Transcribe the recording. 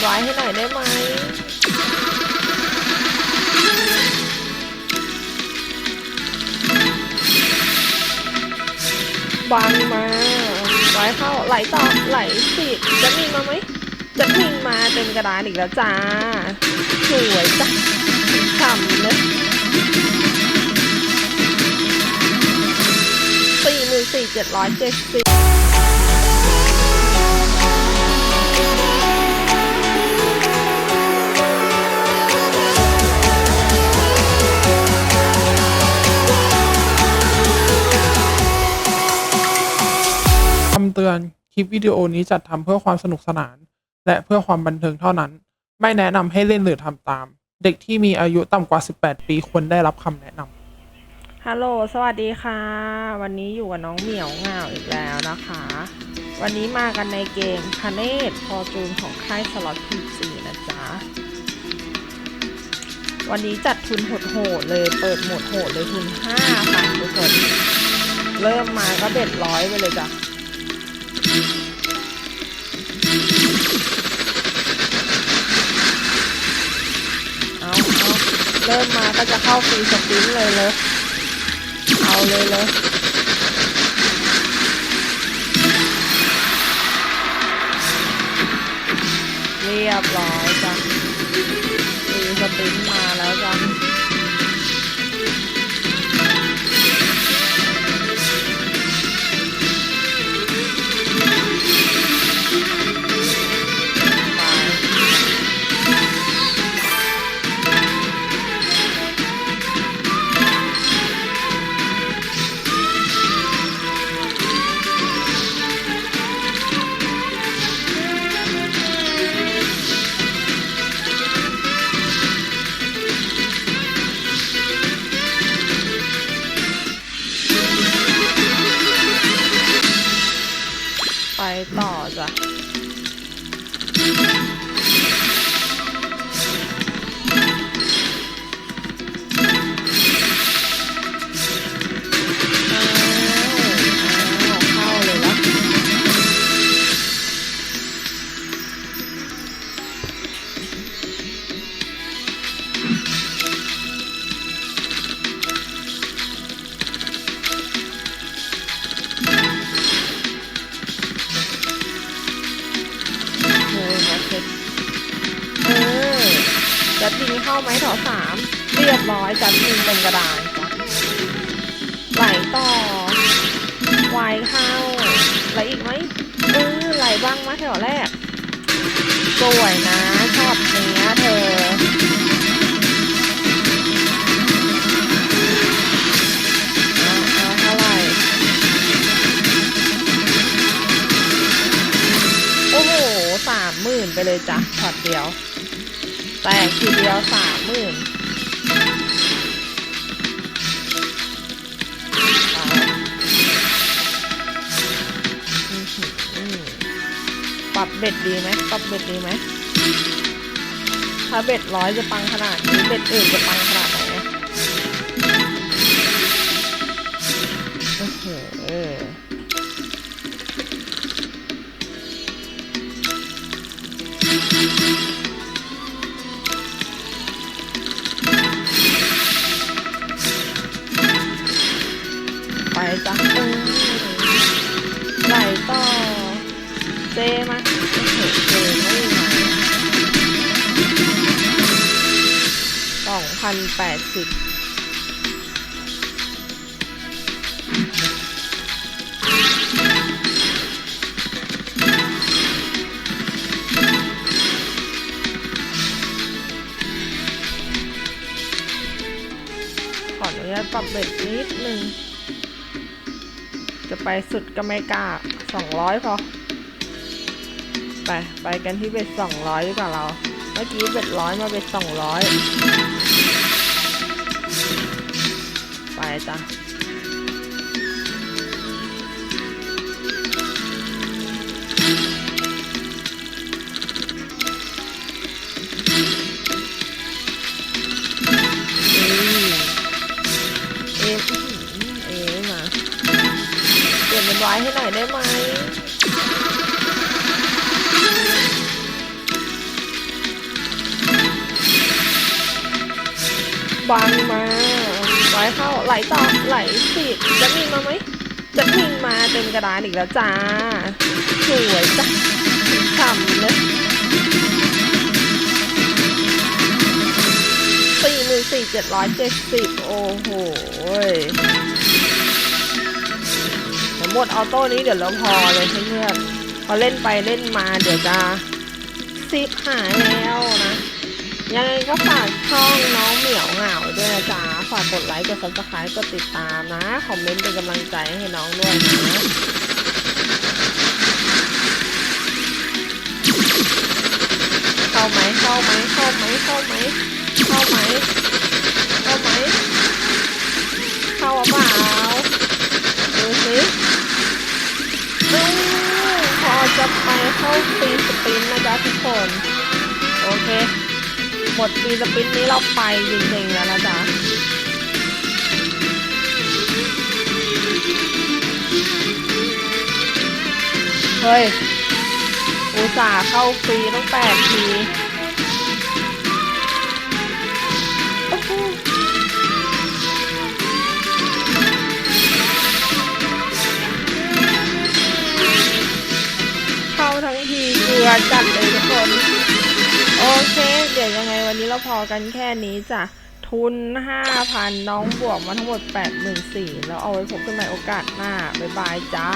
ไว้ให้หน่อยได้ไหมบังมาไว้เข้าไหลต่อไหลสิจะมินมาไหมจะมินมาเต็มกระดานอีกแล้วจ้าสวยจ้ะฉ่ำเลยสี่หมื่นสี่เจ็ดร้อยเจ็ดสิบำเตือน คลิปวิดีโอนี้จัดทำเพื่อความสนุกสนาน และเพื่อความบันเทิงเท่านั้น ไม่แนะนำให้เล่นหรือทำตาม เด็กที่มีอายุต่ำกว่า 18 ปีควรได้รับคำแนะนำ ฮัลโหล สวัสดีค่ะ วันนี้อยู่กับน้องเหมียวเหงาอีกแล้วนะคะ วันนี้มากันในเกมคาเนตฟอจูนของค่ายสล็อตพีซีนะจ๊ะ วันนี้จัดทุนโหดๆเลย เปิดหมดโหดเลยทุนห้าค่ะทุกคน เริ่มมาก็เด็ดร้อยไปเลยจ้ะ เริ่มมาก็จะเข้าฟรีสปินเลยเลย เอาเลยเลยเรียบร้อยจ้ะฟรีสปิน จัดยิงเข้าไหมแถวสามเรียบร้อยจัดยิงเป็นกระดานจ้ะไหลต่อไหวเข้าไหลอีกไหมเออไหลบ้างมาแถวแรกสวยนะชอตเนี้ยเธอเอาเอาเท่าไหร่โอ้โหสามหมื่นไปเลยจ้ะช็อตเดียว แตกทีเดียวสามหมื่นปรับเบ็ดดีไหมปรับเบ็ดดีไหมถ้าเบ็ดร้อยจะปังขนาดนี้ เบ็ดอื่นจะปังขนาดไหน เจมาเจไม่มาสองพันแปดสิบขออนุญาตปรับเบ็ดนิดนึง จะไปสุดก็ไม่กล้าสองร้อยพอ ไปไปกันที่เบ็ดสองร้อยดีกว่าเรา เมื่อกี้เบ็ดร้อยมาเบ็ดสองร้อยไปจ้ะเอเอมาเปลี่ยนเป็นไว้ให้หน่อยได้ไหม บังมาไว้เข้าไหลต่อไหลสิจะมีมาไหมจะมีมาเต็มกระดานอีกแล้วจ้า สวยจ้ะฉ่ำเลยสี่หมื่นสี่เจ็ดร้อยเจ็ดสิบโอ้โหยเดี๋ยวหมดออโต้นี้เดี๋ยวเราพอเลยเพื่อนๆพอเล่นไปเล่นมาเดี๋ยวจะซิปหายแล้วนะ ยังไงก็ฝากช่องน้องเหมียวเหงาด้วยนะจ๊ะฝากกดไลค์ กด subscribe กดติดตามนะ คอมเมนต์เป็นกำลังใจให้น้องด้วยนะเข้าไหมเข้าไหมเข้าไหมเข้าไหมเข้าไหมเข้าไหมเข้าเปล่าดูสิอืมพอจะไปเข้าฟรีสปรินต์นะจ๊ะทุกคน โอเค มดฟรีสปินนี้เราไปจริงๆแล้วนะจ๊ะเฮ้ย อุตส่าห์เข้าฟรีตั้งแปดทีเข้าทั้งทีเกลือจัดเลยทุกคน โอเค เดี๋ยวยังไงวันนี้เราพอกันแค่นี้จ้ะ ทุน 5,000 น้องบวกมาทั้งหมด 84,000แล้วเอาไว้พบกันใหม่โอกาสหน้า บ๊ายบายจ้า